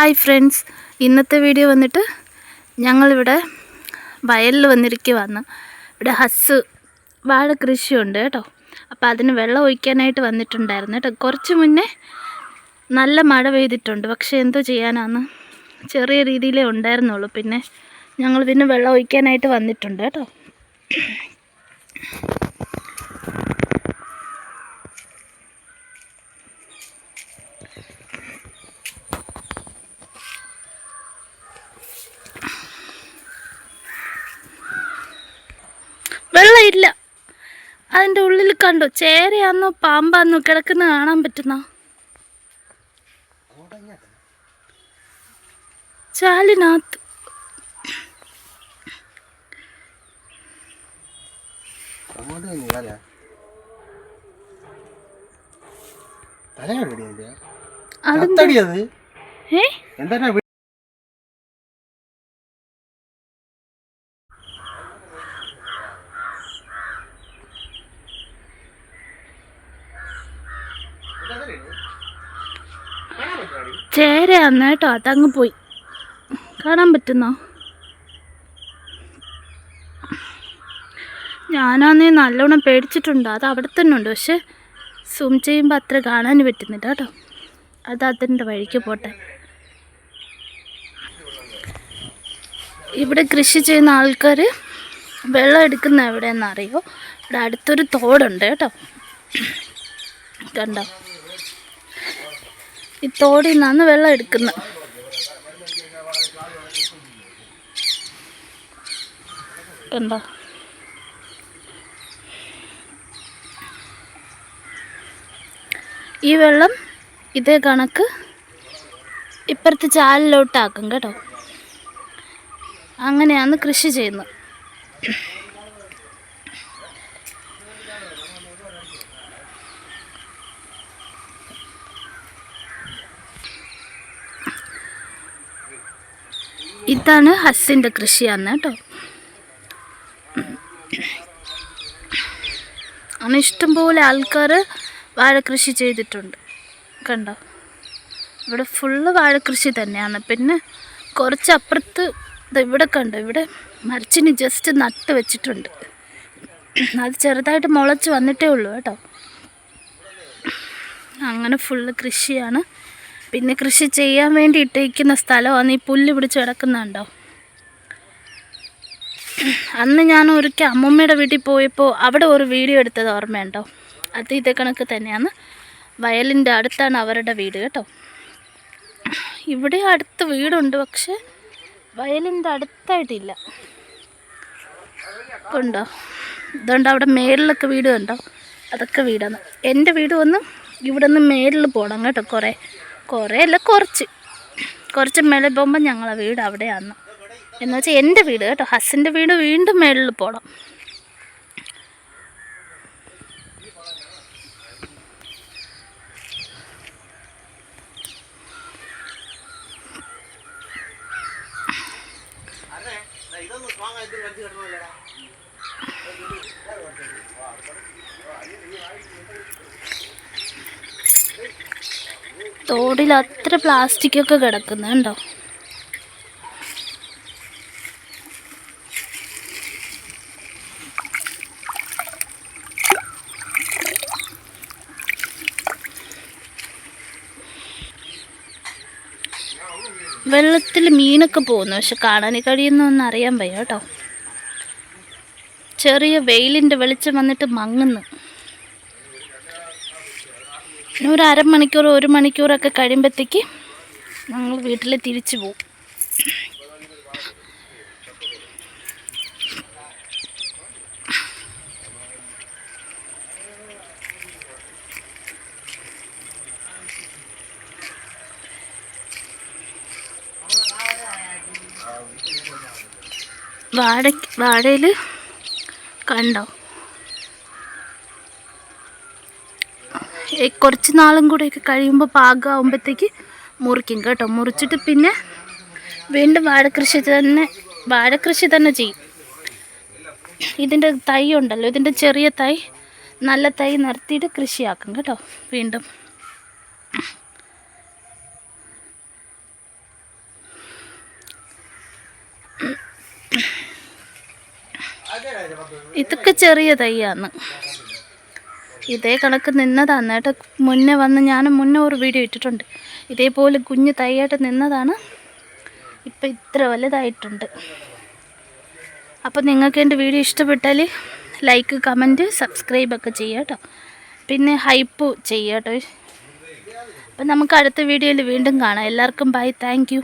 Hi friends. ഇന്നത്തെ video വന്നിട്ട് ഞങ്ങളിവിടെ വയലിൽ വന്നിരിക്കുവാന്ന് ഇവിടെ ഹസ് വാഴ കൃഷിയുണ്ട് കേട്ടോ. അപ്പോൾ അതിന് വെള്ളം ഒഴിക്കാനായിട്ട് വന്നിട്ടുണ്ടായിരുന്നു കേട്ടോ. കുറച്ച് മുന്നേ നല്ല മഴ പെയ്തിട്ടുണ്ട്. പക്ഷേ എന്തോ ചെയ്യാനാന്ന് ചെറിയ രീതിയിലേ ഉണ്ടായിരുന്നുള്ളൂ. പിന്നെ ഞങ്ങൾ പിന്നെ വെള്ളം ഒഴിക്കാനായിട്ട് വന്നിട്ടുണ്ട് കേട്ടോ വെള്ളം ഇല്ല അതിന്റെ ഉള്ളിൽ കണ്ടോ. ചേരയാന്നോ പാമ്പാന്നോ കിടക്കുന്ന കാണാൻ പറ്റുന്ന? ചാലിനകത്ത്. അങ്ങോട്ട് ചേരയാന്ന് കേട്ടോ അതങ്ങ് പോയി. കാണാൻ പറ്റുന്നോ? ഞാനാന്നേ നല്ലോണം പേടിച്ചിട്ടുണ്ട്. അത് അവിടെ തന്നെ ഉണ്ട്. പക്ഷെ സൂം ചെയ്യുമ്പോൾ അത്ര കാണാൻ പറ്റുന്നില്ല കേട്ടോ. അത് അതിന്റെ വഴിക്ക് പോട്ടെ. ഇവിടെ കൃഷി ചെയ്യുന്ന ആൾക്കാർ വെള്ളം എടുക്കുന്ന എവിടെയെന്നറിയോ ഇവിടെ അടുത്തൊരു തോടുണ്ട് കേട്ടോ. കണ്ടോ? ഈ തോടിൽ നിന്നാണ് വെള്ളം എടുക്കുന്നത്. കണ്ടോ? ഈ വെള്ളം ഇതേ കണക്ക് ഇപ്പുറത്തെ ചാലിലോട്ടാക്കും കേട്ടോ. അങ്ങനെയാണ് കൃഷി ചെയ്യുന്നത്. ഇതാണ് ഹസ്സിന്റെ കൃഷിയാണ് കേട്ടോ. അങ്ങനെ ഇഷ്ടംപോലെ ആൾക്കാർ വാഴ കൃഷി ചെയ്തിട്ടുണ്ട്. കണ്ടോ? ഇവിടെ ഫുള്ള് വാഴ കൃഷി തന്നെയാണ്. പിന്നെ കുറച്ച് അപ്പുറത്ത് ഇവിടെ കണ്ടോ? ഇവിടെ മരച്ചിന് ജസ്റ്റ് നട്ട് വെച്ചിട്ടുണ്ട്. അത് ചെറുതായിട്ട് മുളച്ച് വന്നിട്ടേ ഉള്ളൂ കേട്ടോ. അങ്ങനെ ഫുള്ള് കൃഷിയാണ്. പിന്നെ കൃഷി ചെയ്യാൻ വേണ്ടി ഇട്ടിരിക്കുന്ന സ്ഥലമാണ് ഈ പുല്ല് പിടിച്ച് കിടക്കുന്നുണ്ടോ? അന്ന് ഞാൻ ഒരിക്കൽ അമ്മമ്മയുടെ വീട്ടിൽ പോയപ്പോൾ അവിടെ ഒരു വീഡിയോ എടുത്തത് ഓർമ്മയുണ്ടോ? അത് ഇതേ കണക്ക് തന്നെയാണ്. വയലിന്റെ അടുത്താണ് അവരുടെ വീട് കേട്ടോ. ഇവിടെ അടുത്ത് വീടുണ്ട് പക്ഷെ വയലിന്റെ അടുത്തായിട്ടില്ല. ഉണ്ടോ ഇതുകൊണ്ട് അവിടെ മേലിലൊക്കെ വീട് കണ്ടോ അതൊക്കെ വീടാണ്. എന്റെ വീട് വന്ന് ഇവിടെ നിന്ന് മേളിൽ പോകണം കേട്ടോ കുറേ. കുറേ അല്ല കുറച്ച്. കുറച്ച് മേളിൽ പോകുമ്പോൾ ഞങ്ങളെ വീട് അവിടെയാണ് എന്ന് വെച്ചാൽ എന്റെ വീട് കേട്ടോ. ഹസ്സിന്റെ വീട് വീണ്ടും മേളിൽ പോകണം തോടിൽ അത്ര പ്ലാസ്റ്റിക് ഒക്കെ കിടക്കുന്നുണ്ടോ? വെള്ളത്തിൽ മീനൊക്കെ പോകുന്നു. പക്ഷെ കാണാൻ കഴിയുന്നൊന്നും അറിയാൻ വയ്യ കേട്ടോ. ചെറിയ വെയിലിന്റെ വെളിച്ചം വന്നിട്ട് മങ്ങുന്നു. ഇനി ഒരു അരമണിക്കൂർ ഒരു മണിക്കൂറൊക്കെ കഴിയുമ്പോഴത്തേക്ക് ഞങ്ങൾ വീട്ടിൽ തിരിച്ചു പോകും വാഴ വാഴയിൽ കണ്ടോ? കുറച്ച് നാളും കൂടെയൊക്കെ കഴിയുമ്പോൾ പാകമാകുമ്പോഴത്തേക്ക് മുറിക്കും കേട്ടോ. മുറിച്ചിട്ട് പിന്നെ വീണ്ടും വാഴക്കൃഷി തന്നെ വാഴക്കൃഷി തന്നെ ചെയ്യും. ഇതിന്റെ തൈ ഉണ്ടല്ലോ ഇതിന്റെ ചെറിയ തൈ നല്ല തൈ നിർത്തിയിട്ട് കൃഷിയാക്കും കേട്ടോ വീണ്ടും. ഇതൊക്കെ ചെറിയ തൈയാണ്. ഇതേ കണക്ക് നിന്നതാണ് കേട്ടോ. മുന്നേ വന്ന് ഞാൻ മുന്നേ ഒരു വീഡിയോ ഇട്ടിട്ടുണ്ട്. ഇതേപോലെ കുഞ്ഞ് തൈയായിട്ട് നിന്നതാണ്. ഇപ്പം ഇത്ര വലുതായിട്ടുണ്ട്. അപ്പോൾ നിങ്ങൾക്ക് എന്റെ വീഡിയോ ഇഷ്ടപ്പെട്ടാൽ ലൈക്ക് കമന്റ് സബ്സ്ക്രൈബ് ഒക്കെ ചെയ്യുക കേട്ടോ. പിന്നെ ഹൈപ്പ് ചെയ്യുക കേട്ടോ. അപ്പം നമുക്ക് അടുത്ത വീഡിയോയിൽ വീണ്ടും കാണാം. എല്ലാവർക്കും ബൈ താങ്ക്